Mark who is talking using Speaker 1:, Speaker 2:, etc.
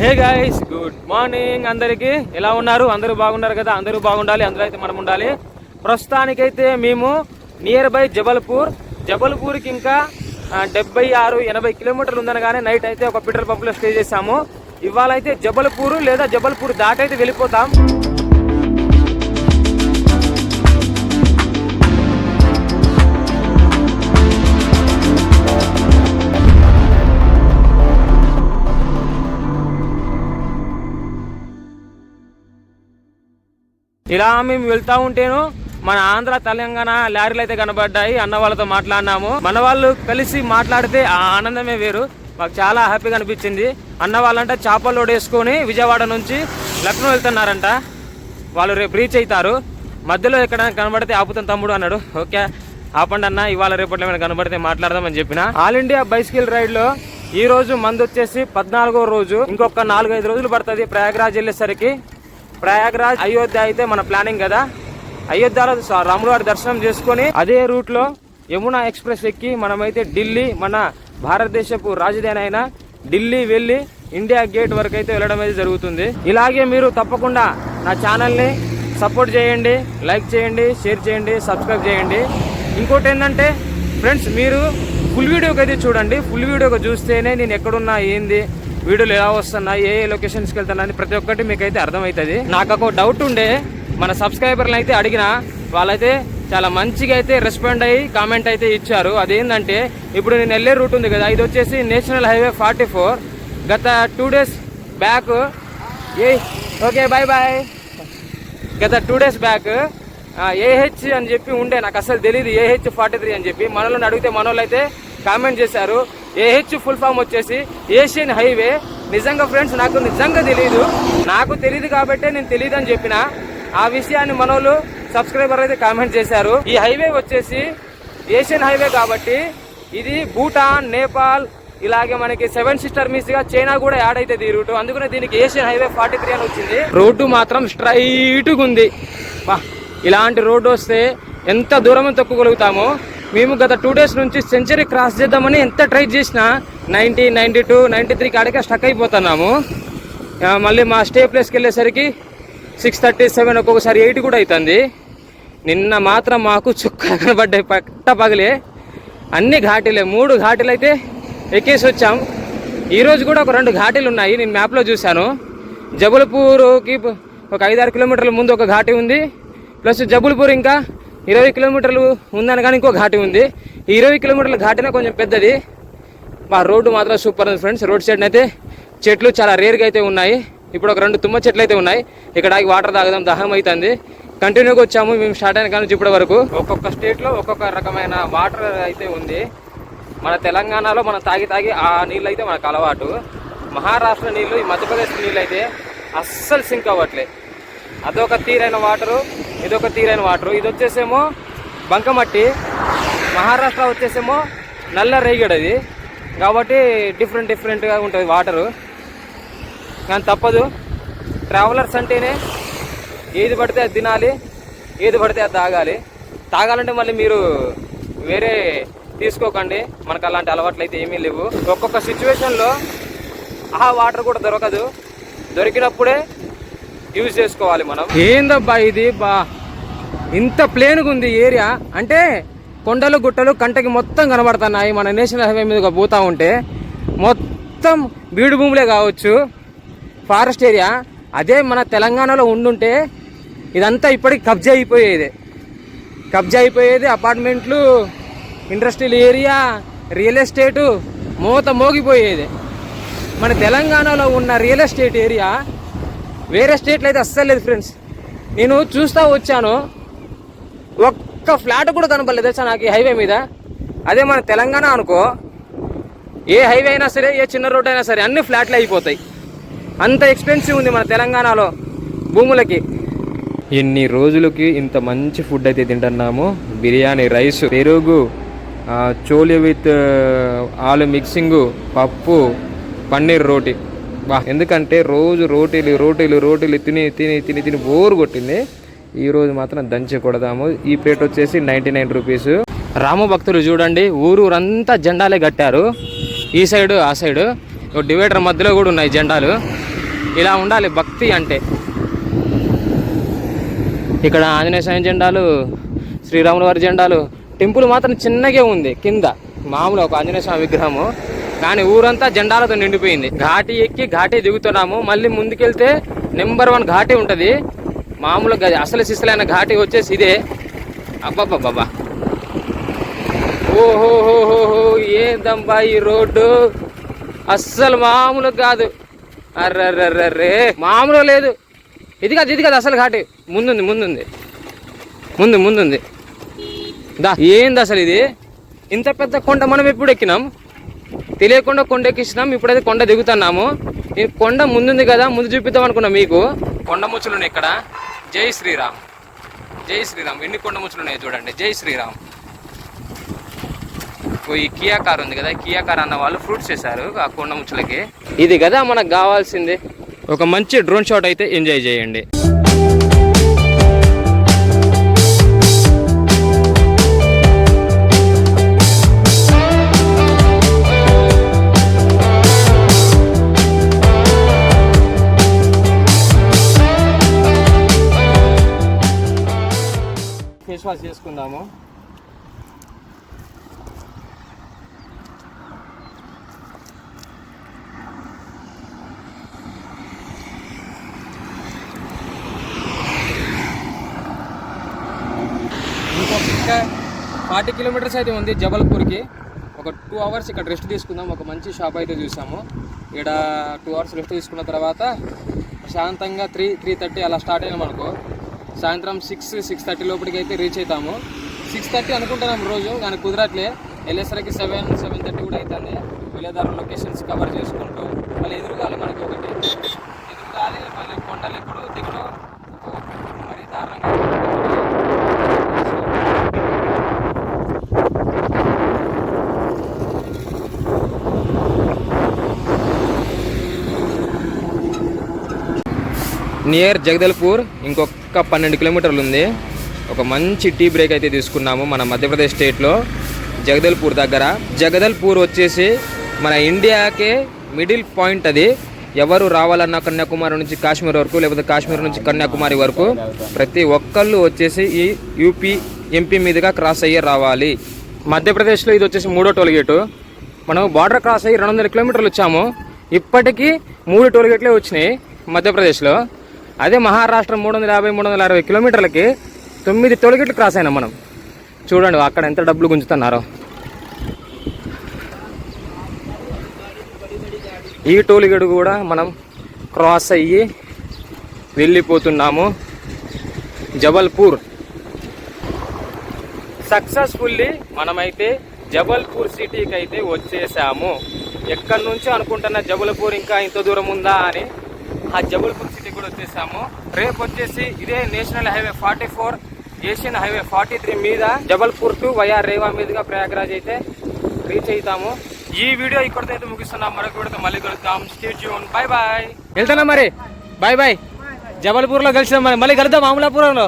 Speaker 1: Hey guys good morning అందరికి. ఎలా ఉన్నారు? అందరూ బాగున్నారు కదా? అందరూ బాగుండాలి అందరూ అయితే మనం ఉండాలి. ప్రస్తుతానికైతే మేము నియర్ బై జబల్పూర్ జబల్పూర్కి ఇంకా డెబ్బై ఆరు ఎనభై కిలోమీటర్లు ఉందనగానే నైట్ అయితే ఒక పెట్రోల్ పంపులో స్టే చేసాము ఇవాళ అయితే జబల్పూర్ లేదా జబల్పూర్ దాటైతే వెళ్ళిపోతాం. ఇలా మేము వెళ్తా ఉంటేను మన ఆంధ్ర తెలంగాణ లారీలు అయితే కనబడ్డాయి. అన్న వాళ్ళతో మాట్లాడినాము. మన వాళ్ళు కలిసి మాట్లాడితే ఆ ఆనందమే వేరు. మాకు చాలా హ్యాపీగా అనిపించింది. అన్న వాళ్ళంటే చేపలు లోడ్ వేసుకొని విజయవాడ నుంచి లక్నో వెళ్తున్నారంట. వాళ్ళు రేపు రీచ్ అవుతారు. మధ్యలో ఎక్కడ కనబడితే ఆపుతాం తమ్ముడు అన్నాడు. ఓకే ఆపండి అన్న. ఇవాళ రేపట్లో ఏమైనా కనబడితే మాట్లాడదామని చెప్పిన. ఆల్ ఇండియా బైసికల్ రైడ్లో ఈ రోజు మంది వచ్చేసి పద్నాలుగో రోజు. ఇంకొక నాలుగైదు రోజులు పడుతుంది. ప్రయాగరాజ్ వెళ్ళేసరికి ప్రయాగరాజ్ అయోధ్య అయితే మన ప్లానింగ్ కదా. అయోధ్యలో స- రాముల వారి దర్శనం చేసుకొని అదే రూట్లో యమునా ఎక్స్ప్రెస్ ఎక్కి మనమైతే ఢిల్లీ మన భారతదేశపు రాజధాని అయిన ఢిల్లీ వెళ్ళి ఇండియా గేట్ వరకు అయితే వెళ్ళడం అయితే జరుగుతుంది. ఇలాగే మీరు తప్పకుండా నా ఛానల్ని సపోర్ట్ చేయండి లైక్ చేయండి షేర్ చేయండి సబ్స్క్రైబ్ చేయండి. ఇంకోటి ఏంటంటే ఫ్రెండ్స్ మీరు ఫుల్ వీడియోకి అయితే చూడండి. ఫుల్ వీడియోకి చూస్తేనే నేను ఎక్కడున్నా ఏంది వీడియోలు ఎలా వస్తున్నా ఏ ఏ లొకేషన్స్కి వెళ్తున్నా అని ప్రతి ఒక్కటి మీకు అయితే అర్థమవుతుంది. నాకు ఒక డౌట్ ఉండే మన సబ్స్క్రైబర్లు అయితే అడిగిన వాళ్ళైతే చాలా మంచిగా అయితే రెస్పాండ్ అయ్యి కామెంట్ అయితే ఇచ్చారు. అదేంటంటే ఇప్పుడు నేను వెళ్ళే రూట్ ఉంది కదా ఇది వచ్చేసి నేషనల్ హైవే ఫార్టీ ఫోర్ గత two days back A okay bye bye గత టూ డేస్ బ్యాక్ ఏహెచ్ అని చెప్పి ఉండే నాకు అసలు తెలియదు ఏహెచ్ ఫార్టీ త్రీ అని చెప్పి. మనల్ని అడిగితే మనోళ్ళు అయితే కామెంట్ చేశారు ఏహెచ్ ఫుల్ ఫామ్ వచ్చేసి ఏషియన్ హైవే నిజంగా ఫ్రెండ్స్ నాకు నిజంగా తెలియదు నాకు తెలియదు కాబట్టే నేను తెలియదు అని చెప్పిన. ఆ విషయాన్ని మనోళ్ళు సబ్స్క్రైబర్ అయితే కామెంట్ చేశారు. ఈ హైవే వచ్చేసి ఏషియన్ హైవే కాబట్టి ఇది భూటాన్ నేపాల్ ఇలాగే మనకి సెవెన్ సిస్టర్ మిస్గా చైనా కూడా యాడ్ అయితే ఈ రూట్ అందుకనే దీనికి ఏషియన్ హైవే ఫార్టీ త్రీ అని వచ్చింది. రోడ్డు మాత్రం స్ట్రైట్గా ఉంది ఇలాంటి రోడ్డు వస్తే ఎంత దూరం తొక్కగలుగుతామో? మేము గత టూ డేస్ నుంచి సెంచరీ క్రాస్ చేద్దామని ఎంత ట్రై చేసినా ninety ninety two ninety three కాడికే stuck అయిపోతున్నాము. మళ్ళీ మా స్టే ప్లేస్కి వెళ్ళేసరికి సిక్స్ థర్టీ సెవెన్ ఒక్కొక్కసారి ఎయిట్ కూడా అవుతుంది నిన్న మాత్రం మాకు చుక్క కనబడ్డాయి పట్ట పగిలే. అన్ని ఘాటీలే మూడు ఘాటీలు అయితే ఎక్కేసి వచ్చాం. ఈరోజు కూడా ఒక రెండు ఘాటీలు ఉన్నాయి నేను మ్యాప్లో చూశాను. జబల్పూర్కి ఒక ఐదారు కిలోమీటర్ల ముందు ఒక ఘాటి ఉంది. ప్లస్ జబుల్పూర్ ఇంకా ఇరవై కిలోమీటర్లు ఉందని కానీ ఇంకో ఘాటి ఉంది. ఈ ఇరవై కిలోమీటర్ల ఘాటిన కొంచెం పెద్దది. మా రోడ్డు మాత్రం సూపర్ ఉంది ఫ్రెండ్స్. రోడ్ సైడ్ అయితే చెట్లు చాలా రేర్గా అయితే ఉన్నాయి. ఇప్పుడు ఒక రెండు తుమ్మ చెట్లు అయితే ఉన్నాయి. ఇక్కడ ఆగి వాటర్ తాగదాం దాహం అవుతుంది. కంటిన్యూగా వచ్చాము. మేము స్టార్ట్ అయిన కానీ ఇప్పటి వరకు ఒక్కొక్క స్టేట్లో ఒక్కొక్క రకమైన వాటర్ అయితే ఉంది. మన తెలంగాణలో మనం తాగి తాగి ఆ నీళ్ళు అయితే మనకు అలవాటు. మహారాష్ట్ర నీళ్ళు ఈ మధ్యప్రదేశ్ నీళ్ళు అయితే అస్సలు సింక్ అవ్వట్లేదు అదొక తీరైన వాటరు ఇదొక తీరైన వాటరు. ఇది వచ్చేసేమో బంకమట్టి మహారాష్ట్ర వచ్చేసేమో నల్ల రేగడది కాబట్టి డిఫరెంట్ డిఫరెంట్గా ఉంటుంది వాటరు. కానీ తప్పదు. ట్రావెలర్స్ అంటేనే ఏది పడితే అది తినాలి ఏది పడితే అది తాగాలి. తాగాలంటే మళ్ళీ మీరు వేరే తీసుకోకండి. మనకు అలాంటి అలవాట్లు అయితే ఏమీ లేవు. ఒక్కొక్క సిచ్యువేషన్లో ఆ వాటర్ కూడా దొరకదు. దొరికినప్పుడే యూజ్ చేసుకోవాలి మనం. ఏందబ్బా ఇది? బా ఇంత ప్లేన్గా ఉంది ఏరియా. అంటే కొండలు గుట్టలు కంటకి మొత్తం కనబడుతున్నాయి. మన నేషనల్ హైవే మీదగా పోతా ఉంటే మొత్తం బీడు భూములే కావచ్చు. Forest area. అదే మన తెలంగాణలో ఉండుంటే ఇదంతా ఇప్పటికి కబ్జా అయిపోయేది. కబ్జా అయిపోయేది అపార్ట్మెంట్లు ఇండస్ట్రియల్ ఏరియా రియల్ ఎస్టేటు మూత మోగిపోయేది. మన తెలంగాణలో ఉన్న రియల్ ఎస్టేట్ ఏరియా వేరే స్టేట్లో అయితే అస్సలు లేదు ఫ్రెండ్స్. నేను చూస్తూ వచ్చాను. ఒక్క ఫ్లాట్ కూడా కనపడలేదు సార్ నాకు ఈ హైవే మీద? అదే మన తెలంగాణ అనుకో. ఏ హైవే అయినా సరే ఏ చిన్న రోడ్ అయినా సరే అన్ని ఫ్లాట్లు అయిపోతాయి. అంత ఎక్స్పెన్సివ్ ఉంది మన తెలంగాణలో భూములకి. ఎన్ని రోజులకి ఇంత మంచి ఫుడ్ అయితే తింటున్నాము? బిర్యానీ రైస్ పెరుగు చోలి విత్ ఆలు మిక్సింగు పప్పు పన్నీర్ రోటీ. బా ఎందుకంటే రోజు రోటీలు రోటీలు రోటీలు తిని తిని తిని తిని బోరు కొట్టింది. ఈ రోజు మాత్రం దంచి కొడదాము. ఈ ప్లేట్ వచ్చేసి నైంటీ నైన్ రూపీస్. రామ భక్తులు చూడండి ఊరు ఊరంతా జెండాలే కట్టారు. ఈ సైడు ఆ సైడు. డివైడర్ మధ్యలో కూడా ఉన్నాయి జెండాలు. ఇలా ఉండాలి భక్తి అంటే. ఇక్కడ ఆంజనేయ స్వామి జెండాలు శ్రీరాముల వారి జెండాలు. టెంపుల్ మాత్రం చిన్నగే ఉంది కింద. మామూలు ఒక ఆంజనేయ స్వామి విగ్రహము. కానీ ఊరంతా జెండాలతో నిండిపోయింది. ఘాటి ఎక్కి ఘాటి దిగుతున్నాము. మళ్ళీ ముందుకెళ్తే నెంబర్ వన్ ఘాటి ఉంటుంది. మామూలుగా అసలు సిసలైన ఘాటి వచ్చేసి ఇదే. అబ్బాబ్బాబ్బా ఓహోహోహోహో ఏందమ్మా ఈ రోడ్డు? అస్సలు మామూలు కాదు. అర్రర్రర్రే. మామూలు లేదు. ఇది కాదు ఇది కాదు అసలు ఘాటి. ముందుంది ముందుంది. ముందు ముందుంది. దా ఏంది అసలు ఇది? ఇంత పెద్ద కొండ మనం ఎప్పుడు ఎక్కినాం? తెలియకుండా కొండ ఎక్కించినాం ఇప్పుడైతే కొండ దిగుతున్నాము. ఈ కొండ ముందుంది కదా ముందు చూపిద్దాం అనుకున్నాం మీకు. కొండ ముచ్చులు ఉన్నాయి ఇక్కడ. జై శ్రీరామ్. జై శ్రీరామ్. ఎన్ని కొండ ముచ్చులు ఉన్నాయి చూడండి. జై శ్రీరామ్. ఓ ఈ కియా కార్ ఉంది కదా. కియాకార్ కియా కార్ అన్న వాళ్ళు ఫ్రూట్స్ వేశారు ఆ కొండ ముచ్చులకి. ఇది కదా మనకు కావాల్సింది. ఒక మంచి డ్రోన్ షాట్ అయితే ఎంజాయ్ చేయండి. వాష్ చేసుకుందాము. ఇంకా ఫార్టీ కిలోమీటర్స్ అయితే ఉంది జబల్పూర్కి. ఒక టూ అవర్స్ ఇక్కడ రెస్ట్ తీసుకుందాం. ఒక మంచి షాప్ అయితే చూసాము. ఇక్కడ టూ అవర్స్ రెస్ట్ తీసుకున్న తర్వాత శాంతంగా త్రీ త్రీ థర్టీ అలా స్టార్ట్ అయినాం అనుకో. సాయంత్రం సిక్స్ సిక్స్ థర్టీ లోపలికి అయితే రీచ్ అవుతాము. సిక్స్ థర్టీ అనుకుంటున్నాం రోజు కానీ కుదరట్లే. వెళ్ళేసరికి సెవెన్ సెవెన్ థర్టీ కూడా అవుతుంది. వెళ్ళేదారు లొకేషన్స్ కవర్ చేసుకుంటూ మళ్ళీ ఎదురుగాలి మనకి ఒకటి ఎదురుగాలి మళ్ళీ కొండలు ఎప్పుడు దిగుడు మరి దారుణంగా నియర్ జగదల్పూర్ ఇంకొక పన్నెండు కిలోమీటర్లు ఉంది. ఒక మంచి టీ బ్రేక్ అయితే తీసుకున్నాము మన మధ్యప్రదేశ్ స్టేట్లో జగదల్పూర్ దగ్గర. జగదల్పూర్ వచ్చేసి మన ఇండియాకే మిడిల్ పాయింట్ అది. ఎవరు రావాలన్నా కన్యాకుమారి నుంచి కాశ్మీర్ వరకు లేకపోతే కాశ్మీర్ నుంచి కన్యాకుమారి వరకు ప్రతి ఒక్కళ్ళు వచ్చేసి ఈ యూపీ ఎంపీ మీదుగా క్రాస్ అయ్యే రావాలి. మధ్యప్రదేశ్లో ఇది వచ్చేసి మూడో టోల్గేటు మనం బార్డర్ క్రాస్ అయ్యి రెండు వందల కిలోమీటర్లు వచ్చాము. ఇప్పటికీ మూడు టోల్గేట్లే వచ్చినాయి మధ్యప్రదేశ్లో. అదే మహారాష్ట్ర మూడు వందల యాభై మూడు వందల అరవై కిలోమీటర్లకి తొమ్మిది టోల్గేట్లు క్రాస్ అయినాం మనం. చూడండి అక్కడ ఎంత డబ్బులు గుంజుతున్నారో. ఈ టోల్గేట్ కూడా మనం క్రాస్ అయ్యి వెళ్ళిపోతున్నాము. జబల్పూర్. సక్సెస్ఫుల్లీ మనమైతే జబల్పూర్ సిటీకి అయితే వచ్చేసాము. ఎక్కడి నుంచి అనుకుంటున్న జబల్పూర్ ఇంకా ఇంత దూరం ఉందా అని? ఆ జబల్పూర్ కూడా వచ్చేసాము. రేపు వచ్చేసి ఇదే national highway forty four Asian highway forty three మీద జబల్పూర్ టు వయా రేవా మీదుగా ప్రయాగరాజ్ అయితే రీచ్ అవుతాము. ఈ వీడియో ఇక్కడితో అయితే ముగిస్తున్నాం. మరొక వీడియోతో మళ్ళీ కలుద్దాం. స్టేట్ జూన్ బాయ్ బాయ్ వెళ్తానా మరి? బాయ్ బాయ్ జబల్పూర్లో కలిసినాం మరి. మళ్ళీ కలుద్దాం అమలాపురంలో